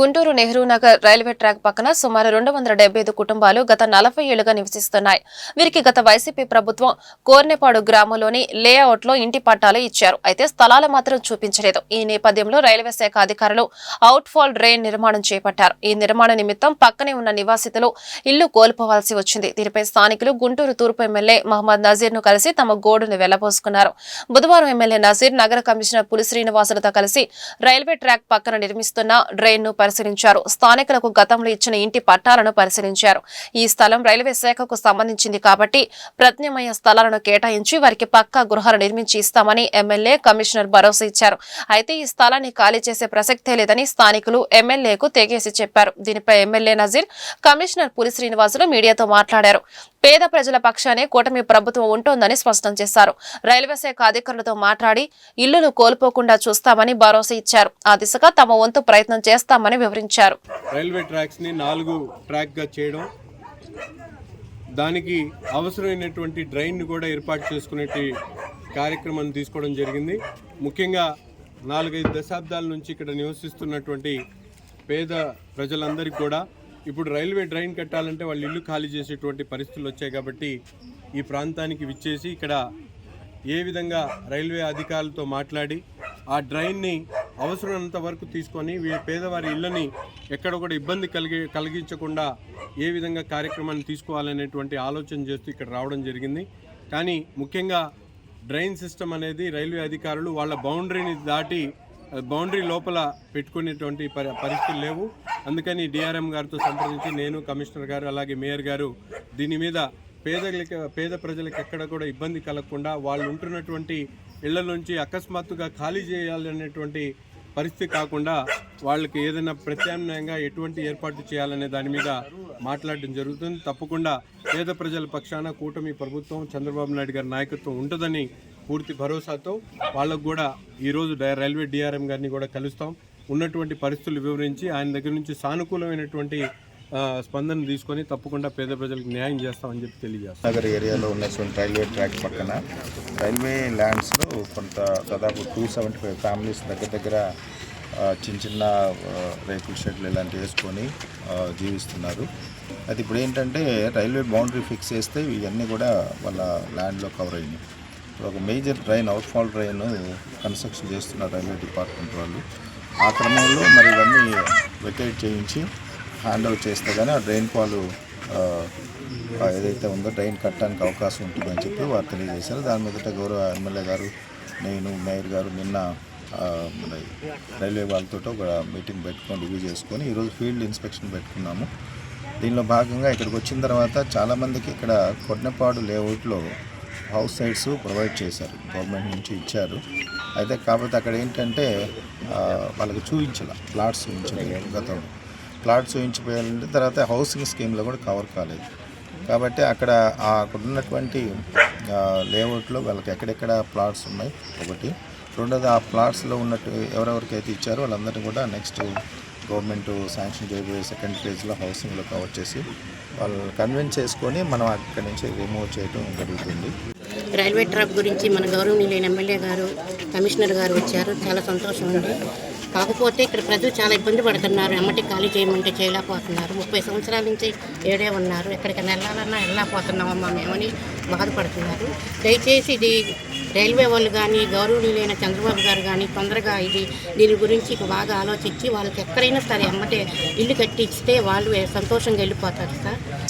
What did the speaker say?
Guntur Nehru Nagar railway track పక్కన సుమారు రెండు వందల డెబ్బై ఐదు కుటుంబాలు గత నలభై ఏళ్ళుగా నివసిస్తున్నాయి. వీరికి గత వైసీపీ ప్రభుత్వం కోర్నెపాడు గ్రామంలోని లేఅవుట్లో ఇంటి పట్టాలు ఇచ్చారు. అయితే స్థలాలు మాత్రం చూపించలేదు. ఈ నేపథ్యంలో రైల్వే శాఖ అధికారులు అవుట్ ఫాల్ డ్రైన్ నిర్మాణం చేపట్టారు. ఈ నిర్మాణ నిమిత్తం పక్కనే ఉన్న నివాసితులు ఇల్లు కోల్పోవాల్సి వచ్చింది. దీనిపై స్థానికులు గుంటూరు తూర్పు ఎమ్మెల్యే మహమ్మద్ నజీర్ను కలిసి తమ గోడును వెళ్ళబోసుకున్నారు. బుధవారం ఎమ్మెల్యే నజీర్ నగర కమిషనర్ పులి శ్రీనివాసులతో కలిసి రైల్వే ట్రాక్ పక్కన నిర్మిస్తున్న డ్రైన్ను పరిశీలించారు. స్థానికులకు గతంలో ఇచ్చిన ఇంటి పట్టాలను పరిశీలించారు. ఈ స్థలం రైల్వే శాఖకు సంబంధించింది కాబట్టి ప్రత్యామ్నాయ స్థలాలను కేటాయించి వారికి పక్కా గృహాలు నిర్మించి ఇస్తామని ఎమ్మెల్యే కమిషనర్ భరోసా ఇచ్చారు. అయితే ఈ స్థలాన్ని ఖాళీ చేసే ప్రసక్తే లేదని స్థానికులు ఎమ్మెల్యేకు తెగేసి చెప్పారు. దీనిపై ఎమ్మెల్యే నజీర్ కమిషనర్ పులి శ్రీనివాసులు మీడియాతో మాట్లాడారు. పేద ప్రజల పక్షానే కూటమి ప్రభుత్వం ఉంటోందని స్పష్టం చేశారు. రైల్వే శాఖ అధికారులతో మాట్లాడి ఇల్లులు కోల్పోకుండా చూస్తామని భరోసా ఇచ్చారు. ఆ దిశగా తమ వంతు ప్రయత్నం చేస్తామని వివరించారు. రైల్వే ట్రాక్స్ని నాలుగు ట్రాక్గా చేయడం దానికి అవసరమైనటువంటి డ్రైన్ను కూడా ఏర్పాటు చేసుకునే కార్యక్రమం తీసుకోవడం జరిగింది. ముఖ్యంగా నాలుగైదు దశాబ్దాల నుంచి ఇక్కడ నివసిస్తున్నటువంటి పేద ప్రజలందరికీ కూడా ఇప్పుడు రైల్వే డ్రైన్ కట్టాలంటే వాళ్ళు ఇల్లు ఖాళీ చేసేటువంటి పరిస్థితులు వచ్చాయి కాబట్టి ఈ ప్రాంతానికి విచ్చేసి ఇక్కడ ఏ విధంగా రైల్వే అధికారులతో మాట్లాడి ఆ డ్రైన్ని అవసరమైనంత వరకు తీసుకొని పేదవారి ఇళ్ళని ఎక్కడ కూడా ఇబ్బంది కలిగి కలిగించకుండా ఏ విధంగా కార్యక్రమాన్ని తీసుకోవాలనేటువంటి ఆలోచన చేస్తూ ఇక్కడ రావడం జరిగింది. కానీ ముఖ్యంగా డ్రైన్ సిస్టమ్ అనేది రైల్వే అధికారులు వాళ్ళ బౌండరీని దాటి బౌండరీ లోపల పెట్టుకునేటువంటి పరి పరిస్థితులు లేవు. అందుకని డిఆర్ఎం గారితో సంప్రదించి నేను కమిషనర్ గారు అలాగే మేయర్ గారు దీని మీద పేదలకి పేద ప్రజలకు ఎక్కడ కూడా ఇబ్బంది కలగకుండా వాళ్ళు ఉంటున్నటువంటి ఇళ్ళ నుంచి అకస్మాత్తుగా ఖాళీ చేయాలనేటువంటి పరిస్థితి కాకుండా వాళ్ళకి ఏదైనా ప్రత్యామ్నాయంగా ఎటువంటి ఏర్పాటు చేయాలనే దాని మీద మాట్లాడడం జరుగుతుంది. తప్పకుండా పేద ప్రజల పక్షాన కూటమి ప్రభుత్వం చంద్రబాబు నాయుడు గారి నాయకత్వం ఉంటుందని పూర్తి భరోసాతో వాళ్ళకు కూడా ఈరోజు రైల్వే డిఆర్ఎం గారిని కూడా కలుస్తాం. ఉన్నటువంటి పరిస్థితులు వివరించి ఆయన దగ్గర నుంచి సానుకూలమైనటువంటి స్పందన తీసుకొని తప్పకుండా పేద ప్రజలకు న్యాయం చేస్తామని చెప్పి తెలియజేస్తాం. నగర్ ఏరియాలో ఉన్నటువంటి రైల్వే ట్రాక్ పక్కన రైల్వే ల్యాండ్స్లో కొంత దాదాపు టూ సెవెంటీ ఫైవ్ ఫ్యామిలీస్ దగ్గర దగ్గర చిన్న చిన్న రేకుల షెడ్లు ఇలాంటివి వేసుకొని జీవిస్తున్నారు. అది ఇప్పుడు ఏంటంటే రైల్వే బౌండరీ ఫిక్స్ చేస్తే ఇవన్నీ కూడా వాళ్ళ ల్యాండ్లో కవర్ అయినాయి. ఇప్పుడు ఒక major drain outfall drain construction చేస్తున్నారు రైల్వే డిపార్ట్మెంట్ వాళ్ళు. ఆ క్రమంలో మరి ఇవన్నీ వెకేట్ చేయించి హ్యాండ్ ఓవర్ చేస్తే కానీ ఆ డ్రైన్ పాలు ఏదైతే ఉందో డ్రైన్ కట్టడానికి అవకాశం ఉంటుందని చెప్పి వారు తెలియజేశారు. దాని మీదట గౌరవ ఎమ్మెల్యే గారు నేను మేయర్ గారు నిన్న రైల్వే వాళ్ళతో ఒక మీటింగ్ పెట్టుకొని రివ్యూ చేసుకొని ఈరోజు ఫీల్డ్ ఇన్స్పెక్షన్ పెట్టుకున్నాము. దీనిలో భాగంగా ఇక్కడికి వచ్చిన తర్వాత చాలామందికి ఇక్కడ కొట్నపాడు లేఅవుట్లో హౌస్ సైట్స్ ప్రొవైడ్ చేశారు గవర్నమెంట్ నుంచి ఇచ్చారు. అయితే కాకపోతే అక్కడ ఏంటంటే వాళ్ళకి చూపించాల ప్లాట్స్ చూపించలేదు గతంలో. ప్లాట్స్ చూపించిపోయాలంటే తర్వాత హౌసింగ్ స్కీమ్లో కూడా కవర్ కాలేదు. కాబట్టి అక్కడ అక్కడ ఉన్నటువంటి లేఅవుట్లో వాళ్ళకి ఎక్కడెక్కడ ప్లాట్స్ ఉన్నాయి ఒకటి. రెండోది ఆ ప్లాట్స్లో ఉన్నట్టు ఎవరెవరికైతే ఇచ్చారో వాళ్ళందరినీ కూడా నెక్స్ట్ గవర్నమెంట్ శాంక్షన్ చేయబోయే సెకండ్ ఫేజ్లో హౌసింగ్లో కవర్ చేసి వాళ్ళు కన్విన్స్ చేసుకొని మనం అక్కడి నుంచి రిమూవ్ చేయడం జరుగుతుంది. రైల్వే ట్రాక్ గురించి మన గౌరవనీయులైన ఎమ్మెల్యే గారు కమిషనర్ గారు వచ్చారు. చాలా సంతోషం ఉంది. కాకపోతే ఇక్కడ ప్రజలు చాలా ఇబ్బంది పడుతున్నారు. ఎమ్మటి ఖాళీ చేయమంటే చేయలేకపోతున్నారు. ముప్పై సంవత్సరాల నుంచి ఏడే ఉన్నారు. ఎక్కడికైనా వెళ్ళాలన్నా వెళ్ళలేకపోతున్నామమ్మా మేమని బాధపడుతున్నారు. దయచేసి ఇది రైల్వే వాళ్ళు కానీ గౌరవనీయులైన చంద్రబాబు గారు కానీ తొందరగా ఇది దీని గురించి బాగా ఆలోచించి వాళ్ళకి ఎక్కడైనా సరే ఎమ్మటే ఇల్లు కట్టిస్తే వాళ్ళు సంతోషంగా వెళ్ళిపోతారు సార్.